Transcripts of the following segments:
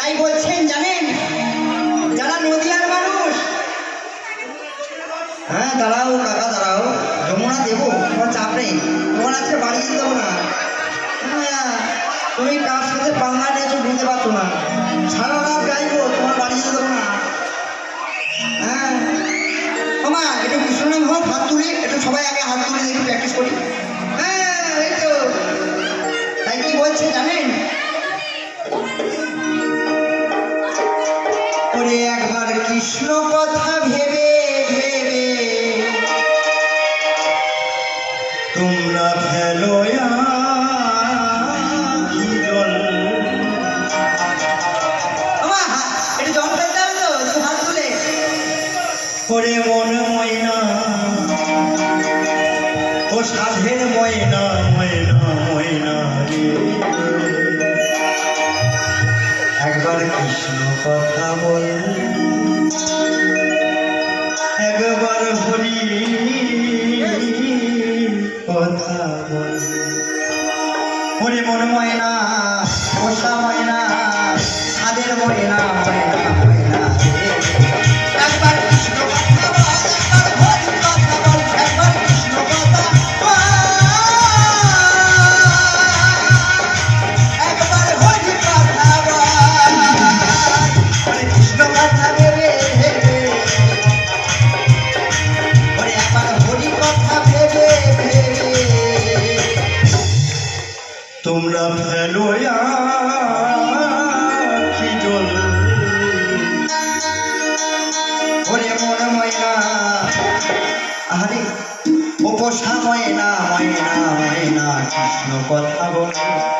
তাই বলছেন, জানেন? যারা নদিয়ার মানুষ হ্যাঁ দাঁড়াও কাকা, দাঁড়াও। যমুনা দেবো তোমার চাপ নেই। তোমার আজকে বাড়িয়ে দেবো না। তুমি কার সাথে পাঙ্গা নিয়েছো বুঝতে পারছ না। সারা ওরে একবার কৃষ্ণ কথা ভেবে ভেবে। তোমরা ফেলো করে মন ময়না ও সাধের ময়না ময়না ময়না রে। একবার কৃষ্ণ কথা বল। একবার হরি কথা বল হরি মনময় তোমরা ফেলো কি জল। ওরে মন ময়না আরে উপসা ময়না ময়না ময়না কৃষ্ণ কথা বলে।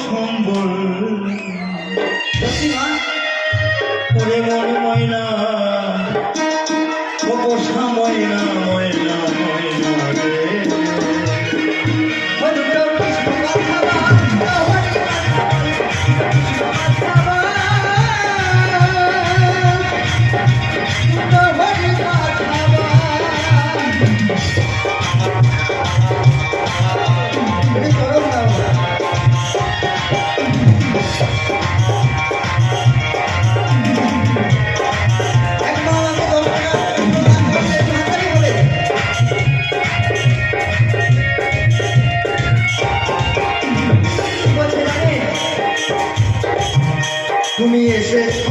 সম্বল ওরে মন minha gente.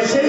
se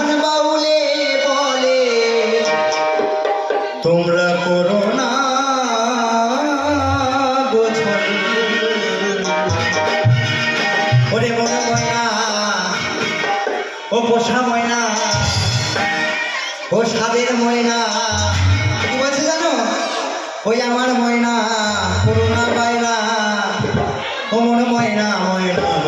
মোহন বলে, তোমরা করো না ময়না, ও পোষা ময়না, ও সাদের ময়না। জানো? ওই আমার ময়না করুণা পায়না ও মনে ময়না ময়না।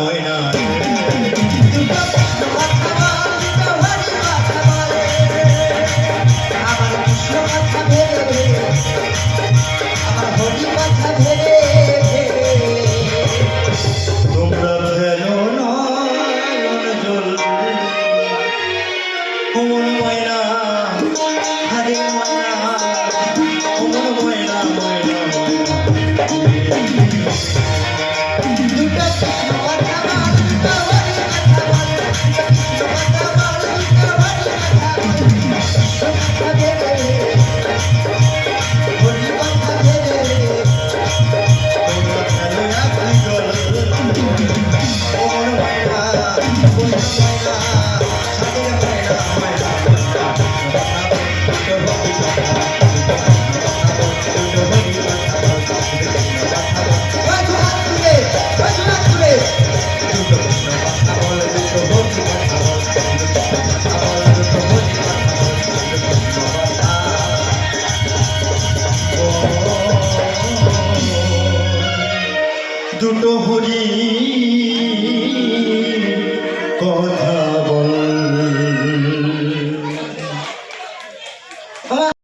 দুটো হরি